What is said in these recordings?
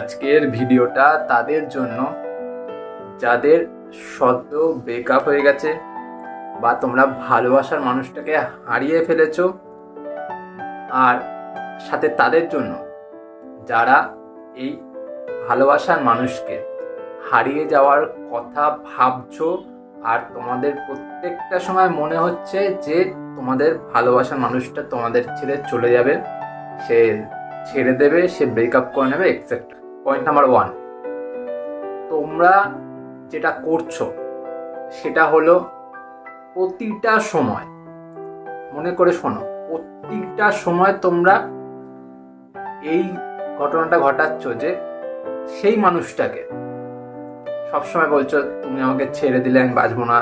আজকের ভিডিওটা তাদের জন্য, যাদের সদ্য ব্রেকআপ হয়ে গেছে বা তোমরা ভালোবাসার মানুষটাকে হারিয়ে ফেলেছো, আর সাথে তাদের জন্য যারা এই ভালোবাসার মানুষকে হারিয়ে যাওয়ার কথা ভাবছ, আর তোমাদের প্রত্যেকটা সময় মনে হচ্ছে যে তোমাদের ভালোবাসার মানুষটা তোমাদের ছেড়ে চলে যাবে, সে ছেড়ে দেবে, সে ব্রেকআপ করে নেবে এক্সেপ্ট পয়েন্ট নাম্বার ওয়ান তোমরা যেটা করছ, সেটা হলো প্রতিটা সময়, মনে করে শোনো, প্রতিটা সময় তোমরা এই ঘটনাটা ঘটাচ্ছ যে সেই মানুষটাকে সবসময় বলছো, তুমি আমাকে ছেড়ে দিলে আমি বাঁচবো না।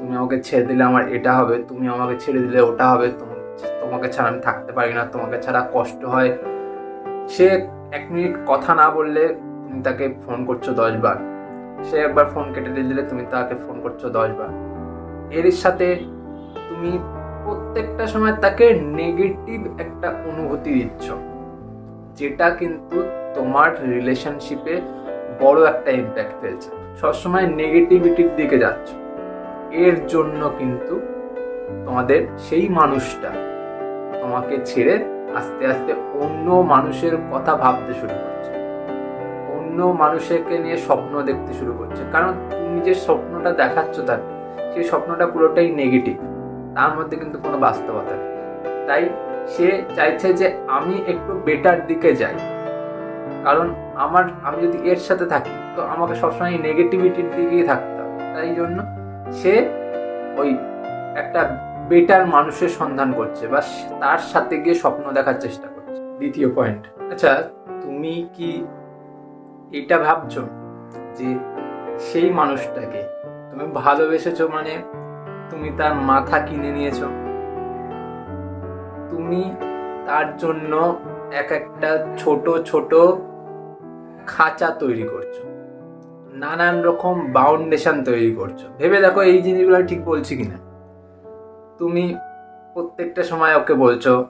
তুমি আমাকে ছেড়ে দিলে আমার এটা হবে। তুমি আমাকে ছেড়ে দিলে ওটা হবে। তুমি তোমাকে ছাড়া আমি থাকতে পারি না। তোমাকে ছাড়া কষ্ট হয়। সে এক মিনিট কথা না বললে তুমি তাকে ফোন করছ দশবার সে একবার ফোন কেটে দিলে তুমি তাকে ফোন করছ দশবার এর সাথে তুমি প্রত্যেকটা সময় তাকে নেগেটিভ একটা অনুভূতি দিচ্ছ, যেটা কিন্তু তোমার রিলেশনশিপে বড় একটা ইম্প্যাক্ট ফেলছে। সবসময় নেগেটিভিটির দিকে যাচ্ছ। এর জন্য কিন্তু তোমাদের সেই মানুষটা তোমাকে ছেড়ে আস্তে আস্তে অন্য মানুষের কথা ভাবতে শুরু করছে। অন্য মানুষেরকে নিয়ে স্বপ্ন দেখতে শুরু করছে। কারণ তুমি যে স্বপ্নটা দেখাচ্ছ তাকে সেই স্বপ্নটা পুরোটাই নেগেটিভ তার মধ্যে কিন্তু কোনো বাস্তবতা নেই। তাই সে চাইছে যে আমি একটু বেটার দিকে যাই। কারণ আমার, আমি যদি এর সাথে থাকি, তো আমাকে সবসময় নেগেটিভিটির দিকেই থাকতে হবে। তাই জন্য সে ওই একটা বেটার মানুষের সন্ধান করছে বা তার সাথে গিয়ে স্বপ্ন দেখার চেষ্টা করছে। দ্বিতীয় পয়েন্ট আচ্ছা তুমি কি এটা ভাবছ যে সেই মানুষটাকে তুমি ভালোবেসেছো মানে তুমি তার মাথা কিনে নিয়েছো? তুমি তার জন্য এক একটা ছোট ছোট খাঁচা তৈরি করছ। নানান রকম বাউন্ডেশন তৈরি করছ। ভেবে দেখো এই জিনিসগুলো ঠিক বলছি কিনা। তুমি প্রত্যেকটা সময় ওকে বলছো,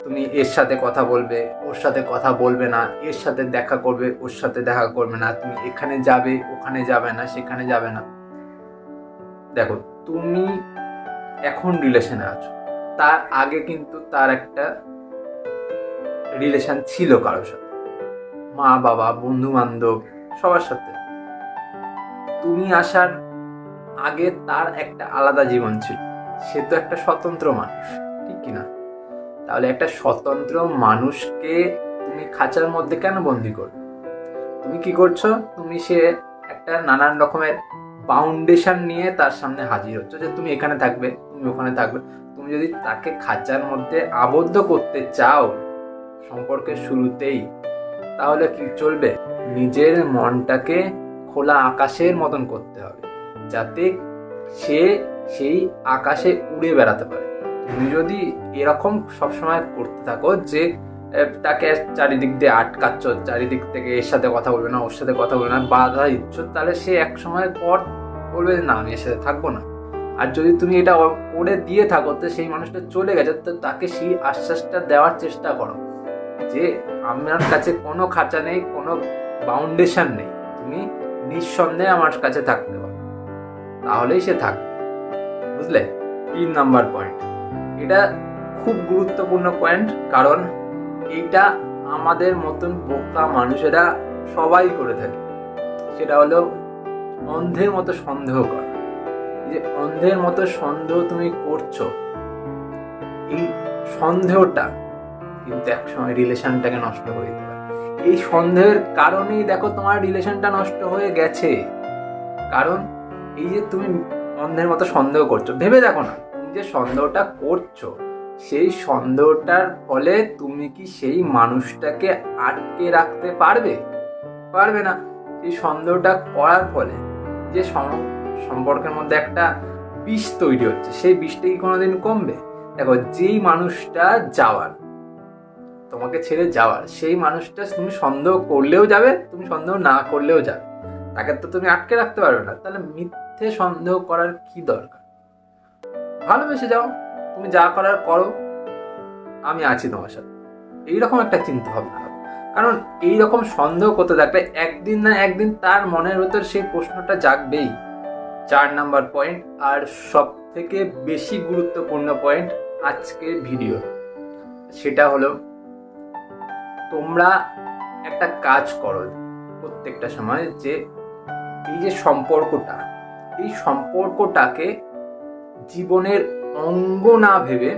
তুমি এর সাথে কথা বলবে, ওর সাথে কথা বলবে না, এর সাথে দেখা করবে, ওর সাথে দেখা করবে না। তুমি এখানে যাবে, ওখানে যাবে না, সেখানে যাবে না। দেখো, তুমি এখন রিলেশনে আছো। তার আগে কিন্তু তার একটা রিলেশন ছিল কারোর সাথে। মা, বাবা বন্ধু বান্ধব সবার সাথে। তুমি আসার আগে তার একটা আলাদা জীবন ছিল। সে তো একটা স্বতন্ত্র মানুষ, ঠিক কিনা তাহলে একটা স্বতন্ত্র মানুষকে তুমি খাঁচার মধ্যে কেন বন্দি করবে? তুমি কি করছ? তুমি সে একটা নানান রকমের বাউন্ডেশন নিয়ে তার সামনে হাজির হচ্ছে যে তুমি এখানে থাকবে, তুমি ওখানে থাকবে। তুমি যদি তাকে খাঁচার মধ্যে আবদ্ধ করতে চাও সম্পর্কের শুরুতেই, তাহলে কি চলবে? নিজের মনটাকে খোলা আকাশের মতন করতে হবে, যাতে সে সেই আকাশে উড়ে বেড়াতে পারে। তুমি যদি এরকম সবসময় করতে থাকো যে তাকে চারিদিক দিয়ে আটকাচ্ছ, চারিদিক থেকে এর সাথে কথা বলবে না, ওর সাথে কথা বলবে না, বাধা দিচ্ছ, তাহলে সে এক সময় পর বলবে না, আমি এর সাথে থাকব না। আর যদি তুমি এটা করে দিয়ে থাকো, তো সেই মানুষটা চলে গেছে, তো তাকে সেই আশ্বাসটা দেওয়ার চেষ্টা করো যে, আমার কাছে কোনো খাঁচা নেই, কোনো বাউন্ডেশন নেই। তুমি নিঃসন্দেহে আমার কাছে থাকতে পারো। তাহলেই সে থাকবে বুঝলে? তিন নাম্বার পয়েন্ট এটা খুব গুরুত্বপূর্ণ পয়েন্ট কারণ এইটা আমাদের মতন বোকা মানুষেরা সবাই করে থাকে। সেটা হলো অন্ধের মতো সন্দেহ করা। যে অন্ধের মতো সন্দেহ তুমি করছ, এই সন্দেহটা কিন্তু একসময় রিলেশনটাকে নষ্ট করে দিতে পারে। এই সন্দেহের কারণেই দেখো তোমার রিলেশনটা নষ্ট হয়ে গেছে। কারণ এই যে তুমি অন্ধের মতো সন্দেহ করছ, ভেবে দেখো না, তুমি যে সন্দেহটা করছ, সেই সন্দেহটার ফলে তুমি কি সেই মানুষটাকে আটকে রাখতে পারবে? পারবে না। এই সন্দেহটা করার ফলে যে সম- সম্পর্কের মধ্যে একটা বিষ তৈরি হচ্ছে, সেই বিষটা কি কোনোদিন কমবে? দেখো, যেই মানুষটা যাওয়ার, তোমাকে ছেড়ে যাওয়ার, সেই মানুষটা তুমি সন্দেহ করলেও যাবে, তুমি সন্দেহ না করলেও যাবে। তাকে তো তুমি আটকে রাখতে পারবে না। তাহলে মিথ্যে সন্দেহ করার কি দরকার? ভালোবেসে যাও, তুমি যা করার করো, আমি আছি তোমার সাথে। এইরকম একটা চিন্তা ভাবনা। কারণ এই রকম সন্দেহ করতে থাকলে একদিন না একদিন তার মনের ভেতর সেই প্রশ্নটা জাগবেই। চার নাম্বার পয়েন্ট, আর সব থেকে বেশি গুরুত্বপূর্ণ পয়েন্ট আজকের ভিডিও। সেটা হলো, তোমরা একটা কাজ করো প্রত্যেকটা সময় যে এই যে সম্পর্কটা, এই সম্পর্কটাকে জীবনের অঙ্গ না ভেবে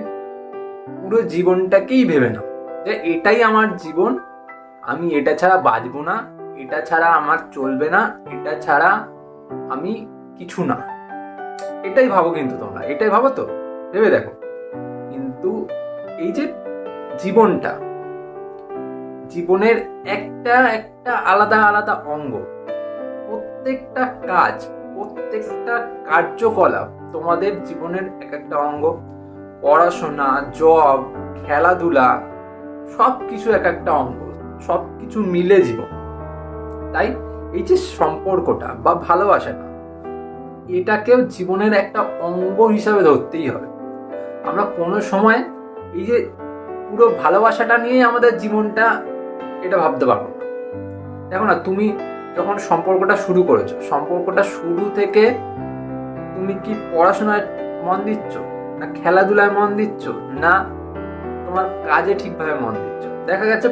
পুরো জীবনটাকেই ভেবে নাও। যে এটাই আমার জীবন, আমি এটা ছাড়া বাঁচবো না, এটা ছাড়া আমার চলবে না, এটা ছাড়া আমি কিছু না। এটাই ভাবো কিন্তু তোমরা, এটাই ভাবো তো? ভেবে দেখো। কিন্তু এই যে জীবনটা, জীবনের একটা একটা আলাদা আলাদা অঙ্গ প্রত্যেকটা কাজ, প্রত্যেকটা কার্যকলাপ তোমাদের জীবনের এক একটা অঙ্গ। পড়াশোনা জব খেলাধুলা সব কিছু এক একটা অঙ্গ সব কিছু মিলে জীবন। তাই এই যে সম্পর্কটা বা ভালোবাসাটা, এটাকেও জীবনের একটা অঙ্গ হিসাবে ধরতেই হবে। আমরা কোনো সময় এই যে পুরো ভালোবাসাটা নিয়ে আমাদের জীবনটা, এটা ভাবতে পারব না। দেখো না, তুমি যখন সম্পর্কটা শুরু করেছ, সম্পর্কটা শুরু থেকে তুমি কি পড়াশোনায় মন দিচ্ছ? না খেলাধুলায় মন দিচ্ছ? না তোমার কাজে ঠিকভাবে মন দিচ্ছ? দেখা গেছে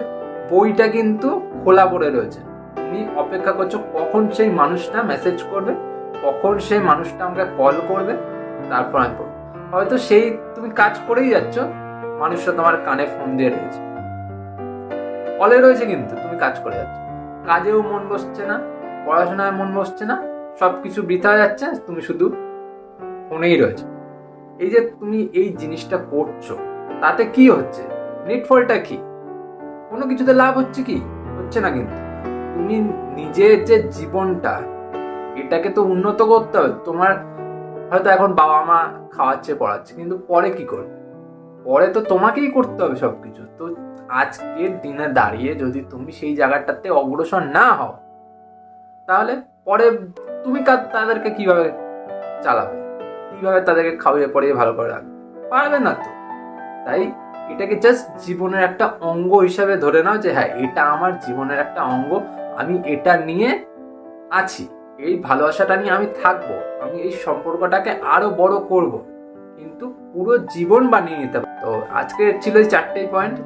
বইটা কিন্তু খোলা পড়ে রয়েছে। তুমি অপেক্ষা করছ কখন সেই মানুষটা মেসেজ করবে, কখন সেই মানুষটা আমাকে কল করবে, তারপর আমি পড়ব। হয়তো সেই তুমি কাজ করেই যাচ্ছ, মানুষটা তোমার কানে ফোন দিয়ে রয়েছে। কলে রয়েছে কিন্তু, তুমি কাজ করে যাচ্ছ। কাজেও মন বসছে না, পড়াশোনায় মন বসছে না সব কিছু বৃথা যাচ্ছে, তুমি শুধু ফোনেই রয়েছে। এই যে তুমি এই জিনিসটা করছ, তাতে কি হচ্ছে? নেটফলটা কি? কোনো কিছুতে লাভ হচ্ছে কি? হচ্ছে না কিন্তু। তুমি নিজের যে জীবনটা, এটাকে তো উন্নত করতে হবে। তোমার হয়তো এখন বাবা মা খাওয়াচ্ছে, পড়াচ্ছে, কিন্তু পরে কি করবে? পরে তো তোমাকেই করতে হবে সব কিছু তো আজকের দিনে দাঁড়িয়ে যদি তুমি সেই জায়গাটাতে অগ্রসর না হও, তাহলে পরে তুমি তাদেরকে কীভাবে চালাবে? কীভাবে তাদেরকে খাওয়িয়ে পড়িয়ে ভালো করে রাখবে? পারবে না তো। তাই এটাকে জাস্ট জীবনের একটা অঙ্গ হিসাবে ধরে নাও যে হ্যাঁ এটা আমার জীবনের একটা অঙ্গ, আমি এটা নিয়ে আছি। এই ভালোবাসাটা নিয়ে আমি থাকব। আমি এই সম্পর্কটাকে আরও বড় করব। কিন্তু পুরো জীবন বানিয়ে নিতে। তো আজকে ছিল এই চারটেই পয়েন্ট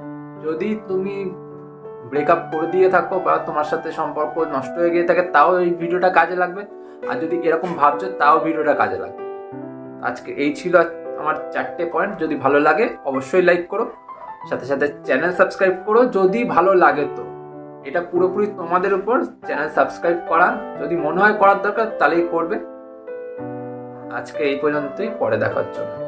যদি তুমি ব্রেকআপ করে দিয়ে থাকো বা তোমার সাথে সম্পর্ক নষ্ট হয়ে গিয়ে থাকে, তাও এই ভিডিওটা কাজে লাগবে। আর যদি এরকম ভাবছ, তাও ভিডিওটা কাজে লাগবে। আজকে এই ছিল আমার চারটে পয়েন্ট যদি ভালো লাগে, অবশ্যই লাইক করো। সাথে সাথে চ্যানেল সাবস্ক্রাইব করো। যদি ভালো লাগে তো, এটা পুরোপুরি তোমাদের উপর চ্যানেল সাবস্ক্রাইব করা। যদি মনে হয় করার দরকার, তাহলেই করবে। আজকে এই পর্যন্তই, পরে দেখার জন্য